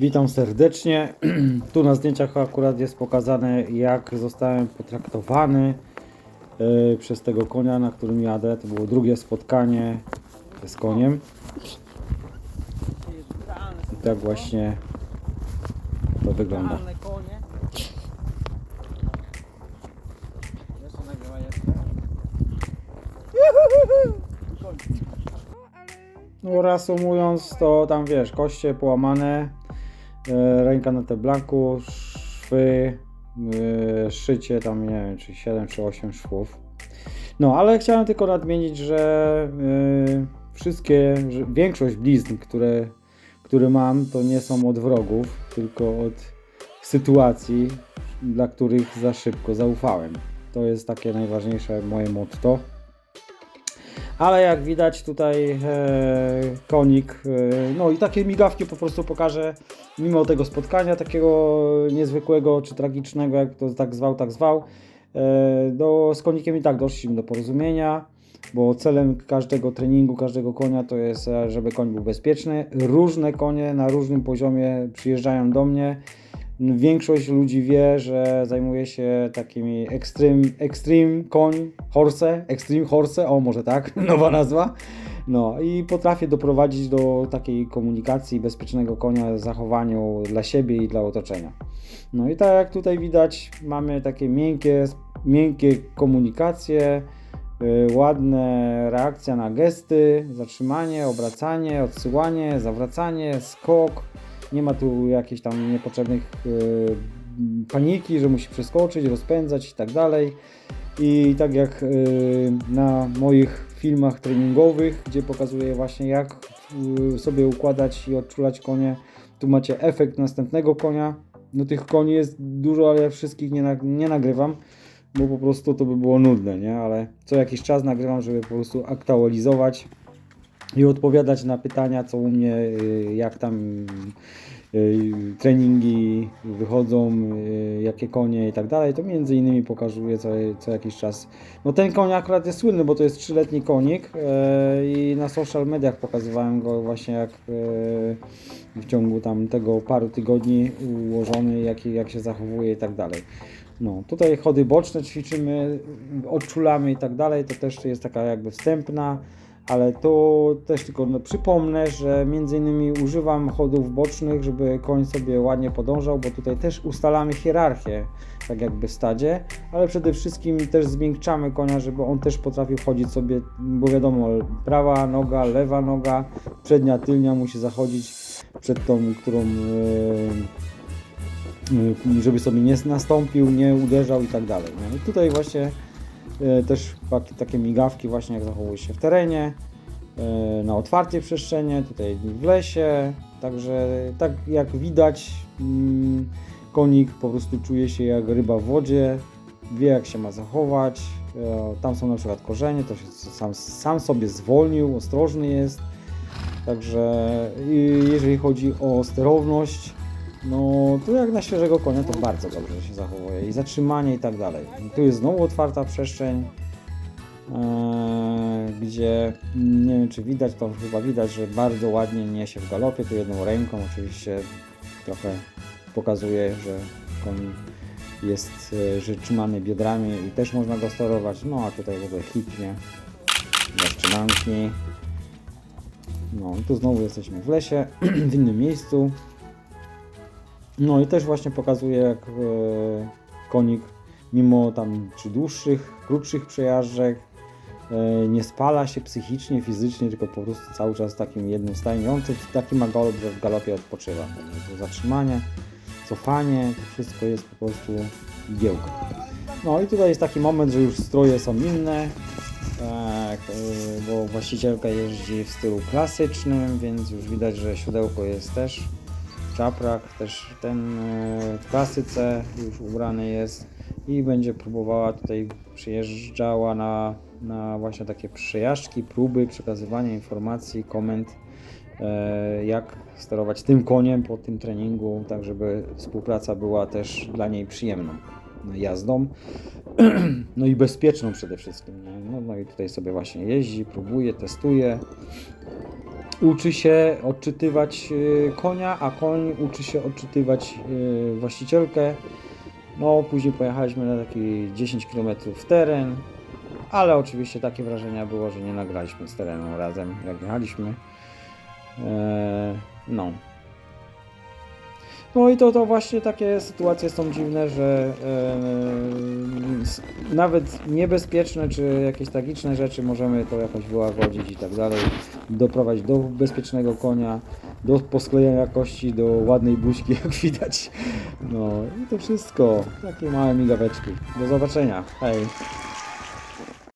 Witam serdecznie. Tu na zdjęciach akurat jest pokazane, jak zostałem potraktowany e, przez tego konia, na którym jadę. To było drugie spotkanie z koniem. I tak właśnie to wygląda. No reasumując, to tam wiesz, koście połamane, ręka na teblanku, szwy, e, szycie tam nie wiem, czy 7 czy 8 szwów. No, ale chciałem tylko nadmienić, że e, wszystkie, większość blizn, które, które mam, to nie są od wrogów, tylko od sytuacji, dla których za szybko zaufałem. To jest takie najważniejsze moje motto. Ale jak widać tutaj e, konik, e, no i takie migawki po prostu pokażę mimo tego spotkania takiego niezwykłego czy tragicznego, jak to tak zwał, tak zwał. E, do, z konikiem i tak doszliśmy do porozumienia, bo celem każdego treningu, każdego konia to jest, e, żeby koń był bezpieczny. Różne konie na różnym poziomie przyjeżdżają do mnie. Większość ludzi wie, że zajmuję się takimi extreme, extreme koń, horse, extreme horse, o może tak, nowa nazwa. No i potrafię doprowadzić do takiej komunikacji bezpiecznego konia, zachowaniu dla siebie i dla otoczenia. No i tak jak tutaj widać, mamy takie miękkie, miękkie komunikacje, yy, ładne reakcja na gesty, zatrzymanie, obracanie, odsyłanie, zawracanie, skok. Nie ma tu jakichś tam niepotrzebnych yy, paniki, że musi przeskoczyć, rozpędzać i tak dalej. I tak jak yy, na moich filmach treningowych, gdzie pokazuję właśnie jak yy, sobie układać i odczulać konie, tu macie efekt następnego konia. No tych koni jest dużo, ale ja wszystkich nie, nie nagrywam, bo po prostu to by było nudne, nie? Ale co jakiś czas nagrywam, żeby po prostu aktualizować i odpowiadać na pytania, co u mnie, y, jak tam y, treningi wychodzą, y, jakie konie i tak dalej, to między innymi pokazuję co, co jakiś czas. No ten koń akurat jest słynny, bo to jest trzyletni konik e, i na social mediach pokazywałem go właśnie jak e, w ciągu tam tego paru tygodni ułożony, jak, jak się zachowuje i tak dalej. No, tutaj chody boczne ćwiczymy, odczulamy i tak dalej, to też jest taka jakby wstępna, ale to też tylko no, przypomnę, że między innymi używam chodów bocznych, żeby koń sobie ładnie podążał, bo tutaj też ustalamy hierarchię, tak jakby w stadzie, ale przede wszystkim też zmiękczamy konia, żeby on też potrafił chodzić sobie, bo wiadomo, prawa noga, lewa noga, przednia, tylnia musi zachodzić przed tą, którą yy, yy, żeby sobie nie nastąpił, nie uderzał i tak dalej. No i tutaj właśnie e, też takie- migawki właśnie jak zachowuje się w terenie, e, na otwartej przestrzeni, tutaj w lesie, także tak jak widać mm, konik po prostu czuje się jak ryba w wodzie, wie jak się ma zachować, e, tam są na przykład korzenie, to się sam, sam sobie zwolnił, ostrożny jest, także jeżeli chodzi o sterowność, no to jak na świeżego konia to bardzo dobrze się zachowuje i zatrzymanie i tak dalej. Tu jest znowu otwarta przestrzeń, e, gdzie nie wiem czy widać, to chyba widać, że bardzo ładnie niesie w galopie, tu jedną ręką oczywiście trochę pokazuje, że koń jest, że trzymany biodrami i też można go sterować, no a tutaj w ogóle hipnie, zatrzymanki. No i tu znowu jesteśmy w lesie, w innym miejscu. No i też właśnie pokazuje jak e, konik mimo tam czy dłuższych, krótszych przejażdżek e, nie spala się psychicznie, fizycznie, tylko po prostu cały czas takim jednym stanie. I on taki ma galop, że w galopie odpoczywa. To zatrzymanie, cofanie, to wszystko jest po prostu giełka. No i tutaj jest taki moment, że już stroje są inne, tak, e, bo właścicielka jeździ w stylu klasycznym, więc już widać, że siodełko jest też czaprak, też ten e, w klasyce już ubrany jest i będzie próbowała tutaj przyjeżdżała na, na właśnie takie przejażdżki, próby przekazywania informacji, komend e, jak sterować tym koniem po tym treningu, tak żeby współpraca była też dla niej przyjemną jazdą, no i bezpieczną przede wszystkim. No, no i tutaj sobie właśnie jeździ, próbuje, testuje. Uczy się odczytywać y, konia, a koń uczy się odczytywać y, właścicielkę. No, później pojechaliśmy na taki 10 km w teren, ale oczywiście takie wrażenia było, że nie nagraliśmy z terenu razem, jak jechaliśmy. E, no. No i to, to właśnie takie sytuacje są dziwne, że s- nawet niebezpieczne czy jakieś tragiczne rzeczy możemy to jakoś wyłagodzić i tak dalej. Doprowadzić do bezpiecznego konia, do posklejenia kości, do ładnej buźki, jak widać. No i to wszystko. Takie małe migaweczki. Do zobaczenia. Hej.